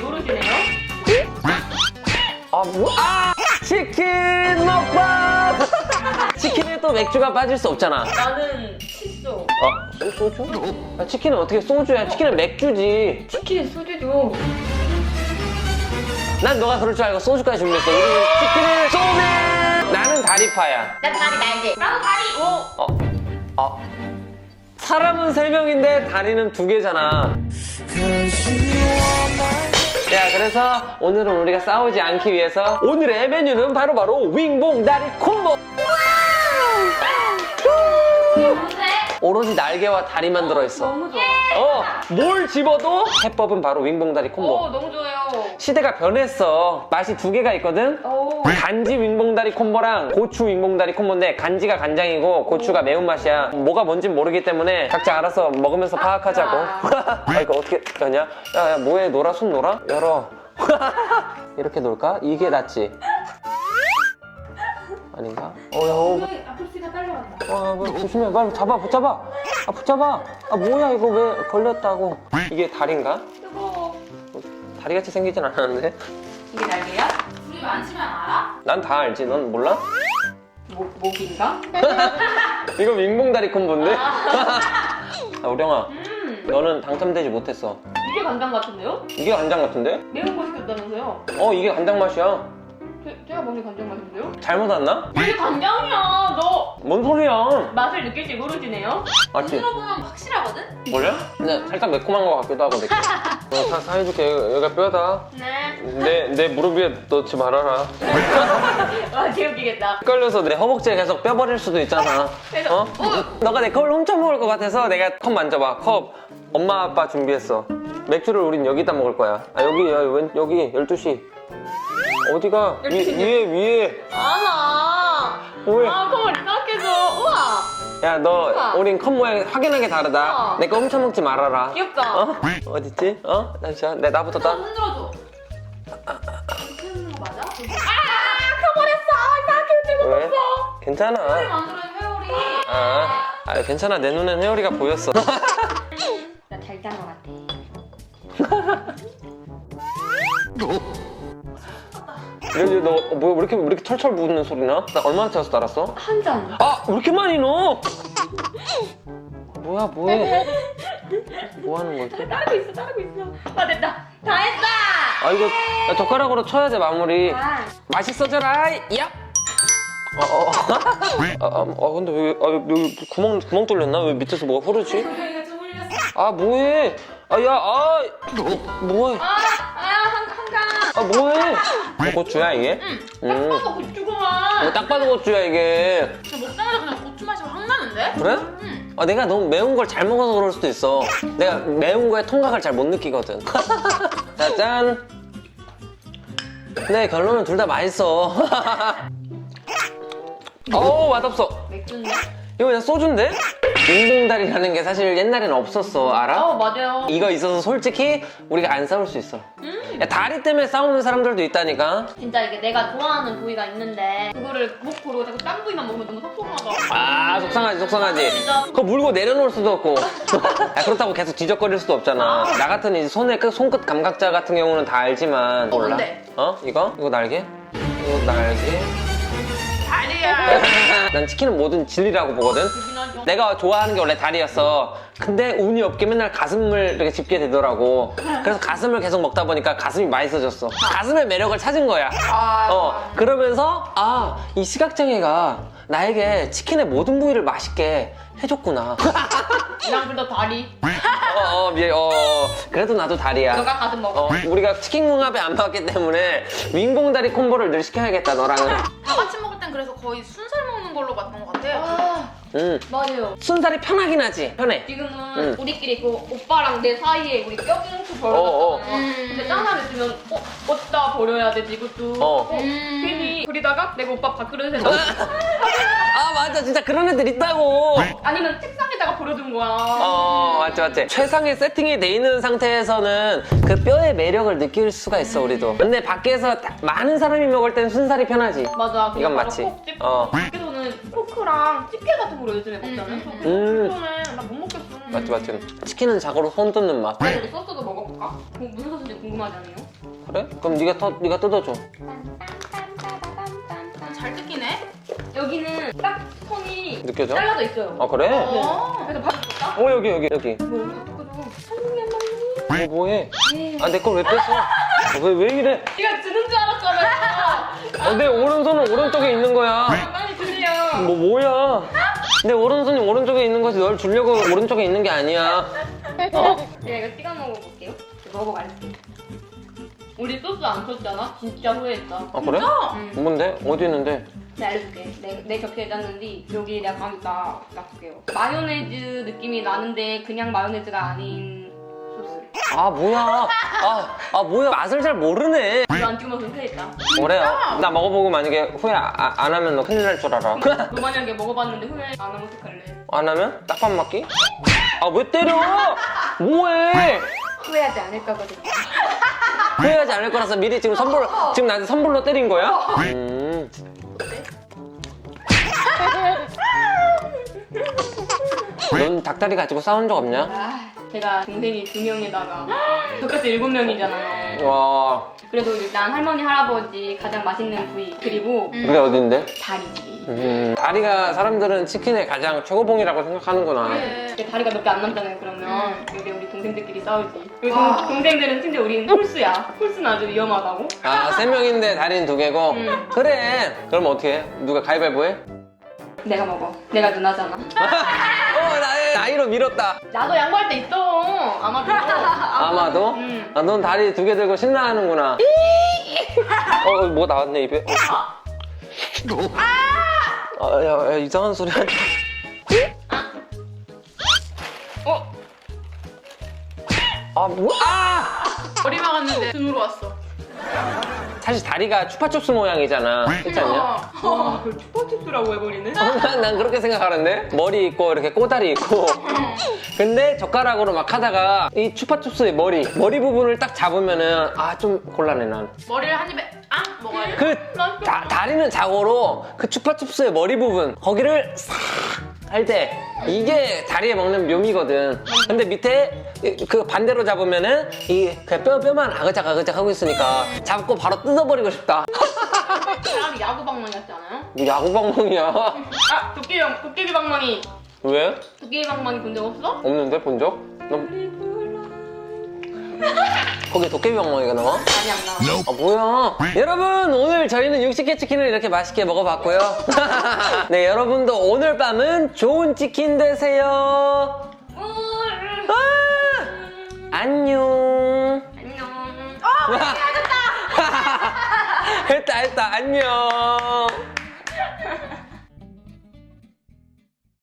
모르시네요. 아, 뭐? 아! 치킨 먹방! 치킨에 또 맥주가 빠질 수 없잖아. 나는 칫솔. 어? 소- 소주? 아, 치킨은 어떻게 소주야? 치킨은 맥주지. 치킨 소주죠. 난 너가 그럴 줄 알고 소주까지 준비했어. 우리 치킨을 쏘면 나는 다리파야. 난 다리 날개. 나도 다리. 오. 어? 어? 사람은 세 명인데 다리는 두 개잖아. 야, 그래서 오늘은 우리가 싸우지 않기 위해서 오늘의 메뉴는 바로 바로 윙봉 다리 콤보! 오로지 날개와 다리만 들어있어. 너무 좋아. 어, 뭘 집어도 해법은 바로 윙봉 다리 오, 콤보. 너무 좋아요. 시대가 변했어. 맛이 두 개가 있거든? 오. 간지 윙봉다리 콤보랑 고추 윙봉다리 콤보인데 간지가 간장이고 고추가 매운맛이야 뭐가 뭔진 모르기 때문에 각자 알아서 먹으면서 파악하자고 아 이거 어떻게 여냐? 야 야 뭐해 놀아 손 놀아? 열어 이렇게 놀까? 이게 낫지 아닌가? 어야 어, 아프시가 딸려간다. 어, 뭐, 조심해 빨리 잡아 붙잡아 아 붙잡아 아 뭐야 이거 왜 걸렸다고 이게 다리인가? 뜨거워. 다리같이 생기진 않았는데 이게 날개야? 우리 만지면 알아? 난 다 알지 넌 몰라? 목, 목인가? 이거 윙봉다리 콤보인데? 아, 우령아, 음. 너는 당첨되지 못했어. 간장 같은데요? 이게 간장 같은데? 매운 거 시켰다면서요? 어, 이게 간장 맛이야. 제, 제가 먹는 간장 맛인데요? 잘못 왔나? 이게 간장이야. 너 뭔 소리야? 맛을 느낄지 모르시네요? 맞지? 들어보면 확실하거든? 몰라? 근데 살짝 매콤한 것 같기도 하고, 내게. 어, 사, 사해줄게. 여기- 여기가 뼈다. 네. 내, 내 무릎 위에 넣지 말아라. 와, 개웃기겠다. 헷갈려서 내 허벅지에 계속 뼈 버릴 수도 있잖아. 그래서, 어? 너가 내 컵을 훔쳐 먹을 것 같아서 내가 컵 만져봐. 컵. 엄마, 아빠 준비했어. 맥주를 우린 여기다 먹을 거야. 아, 여기, 여기, 왼- 여기 12시. 어디가? 위, 12시. 위에, 위에. 아나. 왜? 아, 콩을 생각해서. 우와. 야, 너, 우와. 우린 컵 모양이 확연하게 다르다. 우와. 내 거 훔쳐 먹지 말아라. 귀엽다. 어? 어딨지? 어? 잠시만. 내 나부터 따. 흔들어줘. 하는 거 맞아? 아, 켜버렸어. 나 켜지고 왜? 있어. 괜찮아. 만들어낸 회오리. 아, 아, 괜찮아. 내 눈엔 회오리가 보였어. 여기 너, 어, 뭐야, 왜 이렇게, 왜 이렇게 철철 묻는 소리 나? 나 얼마나 채워서 따랐어? 한 잔. 아, 왜 이렇게 많이 넣어? 뭐야, 뭐해? 뭐 하는 거지? 따르고 있어, 따르고 있어. 아, 됐다. 다 했다. 아, 이거 야, 젓가락으로 쳐야 돼, 마무리. 아, 맛있어져라, 야! 어, 어, 어. 아, 아, 아, 근데 왜, 아, 여기 구멍, 구멍 뚫렸나? 왜 밑에서 뭐가 흐르지? 이거 좀 흘렸어. 아, 뭐해? 아, 야, 아, 뭐해? 아, 아. 아, 뭐해? 뭐 고추야, 이게? 응. 음. 딱 봐도 고추구만. 뭐딱 봐도 고추야, 이게. 근데 먹자마자 그냥 고추 맛이 확 나는데? 그래? 응. 아, 내가 너무 매운 걸 잘 먹어서 그럴 수도 있어. 내가 매운 거에 통각을 잘 못 느끼거든. 자, 짠. 근데 결론은 둘 다 맛있어. 어우, 맛없어. 맥주인데? 이거 그냥 소주인데? 인봉다리라는 게 사실 옛날에는 없었어, 알아? 어, 맞아요. 이거 있어서 솔직히 우리가 안 싸울 수 있어. 음. 야, 다리 때문에 싸우는 사람들도 있다니까. 진짜 이게 내가 좋아하는 부위가 있는데 그거를 못 고르고 자꾸 딴 부위만 먹으면 너무 속상하다. 아, 속상하지, 속상하지. 진짜. 그거 물고 내려놓을 수도 없고. 야, 그렇다고 계속 뒤적거릴 수도 없잖아. 나 같은 이제 손의 끝, 손끝 감각자 같은 경우는 다 알지만. 어, 몰라. 뭔데? 어? 이거? 이거 날개? 이거 날개? 다리야. 난 치킨은 뭐든 진리라고 보거든. 내가 좋아하는 게 원래 다리였어. 근데 운이 없게 맨날 가슴을 이렇게 집게 되더라고. 그래서 가슴을 계속 먹다 보니까 가슴이 맛있어졌어. 가슴의 매력을 찾은 거야. 아, 어, 그러면서, 아, 이 시각장애가 나에게 치킨의 모든 부위를 맛있게 해줬구나. 난 그래도 다리. 어, 어, 미안, 어, 어. 그래도 나도 다리야. 너가 가슴 먹어. 어, 우리가 치킨 궁합에 안 맞기 때문에 윙봉다리 콤보를 늘 시켜야겠다, 너랑은. 그래서 거의 순살 먹는 걸로 봤던 것 같아요. 아, 응. 맞아요. 순살이 편하긴 하지. 편해. 지금은 응. 우리끼리 그 오빠랑 내 사이에 우리 껴뭉쳐 어, 어. 벌어졌잖아요. 음. 근데 짠 사람 있으면 어, 어디다 버려야 되지 이것도. 어. 음. 그리다가 내가 오빠 밥그릇에 넣어. 아, 맞아. 진짜 그런 애들 있다고. 아니면 책상에다가 버려둔 거야. 어, 맞지, 맞지. 최상의 세팅이 돼 있는 상태에서는 그 뼈의 매력을 느낄 수가 있어, 우리도. 근데 밖에서 딱 많은 사람이 먹을 땐 순살이 편하지. 맞아. 이건 바로 맞지. 콕. 어. 밖에서는 포크랑 집게 같은 거로 요즘에 먹잖아요. 음, 그래서 음. 그거는 나 못 먹겠어. 맞지, 맞지. 치킨은 자고로 손 뜯는 맛. 그래서 우리 소스도. 먹어볼까? 어, 무슨 소스인지 궁금하지 않아요? 그래? 그럼 네가 터, 네가 뜯어줘. 여기는 딱 선이 느껴져? 잘라져 있어요. 아 그래? 어. 그래서 바로 줄까? 어 여기 여기 여기. 뭐 뜯어줘. 사랑해 엄마니. 뭐 뭐해? 네. 아 내 걸 왜 뺐어? 왜 왜 이래? 네가 주는 줄 알았잖아요. 어, 내 오른손은 오른쪽에 있는 거야. 빨리 주세요. 뭐 뭐야? 내 오른손이 오른쪽에 있는 거지 널 주려고 오른쪽에 있는 게 아니야. 어? 제가 이거 찍어 먹어볼게요. 먹어볼게요. 우리 소스 안 썼잖아? 진짜 후회했다. 아 그래? 응. 뭔데? 어디 있는데? 내가 알려줄게. 내, 내 겹치에 짰는데 여기 내가 가져다 놔줄게요. 마요네즈 느낌이 나는데 그냥 마요네즈가 아닌 소스. 아 뭐야? 아, 아 뭐야? 맛을 잘 모르네. 이거 안 찍어 먹으면 후회했다. 그래요? 나 먹어보고 만약에 후회 아- 안 하면 너 큰일 날 줄 알아. 너 만약에 먹어봤는데 후회 안 하면 어떡할래? 안 하면 딱밥 맞기? 아 왜 때려? 뭐해? 후회하지 않을까 거든. 후회하지 않을 거라서 미리 지금 선물 지금 나한테 선물로 때린 거야? 음. 넌 닭다리 가지고 싸운 적 없냐? 아, 제가 동생이 두 명에다가 저까지 일곱 명이잖아요. 와, 그래도 일단 할머니 할아버지 가장 맛있는 부위 그리고 그게 어딘데? 다리지. 음, 다리가 사람들은 치킨의 가장 최고봉이라고 생각하는구나. 그래. 근데 다리가 몇 개 안 남잖아요. 그러면 여기 우리 동생들끼리 싸우지. 우리 동, 동생들은 심지어 우리는 홀수야. 홀수는 아주 위험하다고. 아, 세 명인데 다리는 두 개고? 음. 그래. 그럼 어떻게 해? 누가 가위바위보 해? 내가 먹어. 내가 누나잖아. 어, 나의 나이로 밀었다. 나도 양보할 때 있어. 아마도. 아마도? 음. 아, 넌 다리 두 개 들고 신나하는구나. 어, 어, 뭐가 나왔네, 입에. 아, 야, 야, 이상한 소리 하지 어? 아, 뭐? 아! 머리 막았는데 등으로 왔어. 사실 다리가 추파춥스 모양이잖아. 그렇지 않냐? 어. 와, 그걸 추파춥스라고 해버리네. 난, 난 그렇게 생각하는데 머리 있고 이렇게 꼬다리 있고 근데 젓가락으로 막 하다가 이 추파춥스의 머리 머리 부분을 딱 잡으면은 아 좀 곤란해 머리를 한 입에 아 먹어야 돼. 난그 다리는 자고로 그 추파춥스의 머리 부분 거기를 싹 할 때 이게 다리에 먹는 묘미거든 근데 밑에 이- 그 반대로 잡으면은 이그 뼈, 뼈만 아그작 아그작 하고 있으니까 잡고 바로 뜯어버리고 싶다 사람이 야구 방망이 같지 않아요? 뭐 야구 방망이야 아, 도깨비, 방- 도깨비 방망이. 왜? 도깨비 방망이 본 적 없어? 없는데 본 적? 너 거기 도깨비 방망이가 나와? 아니, 안 나와. 아 뭐야 여러분 오늘 저희는 육식회 치킨을 이렇게 맛있게 먹어봤고요 네 여러분도 오늘 밤은 좋은 치킨 되세요 안녕. 안녕. 했다 했다. 안녕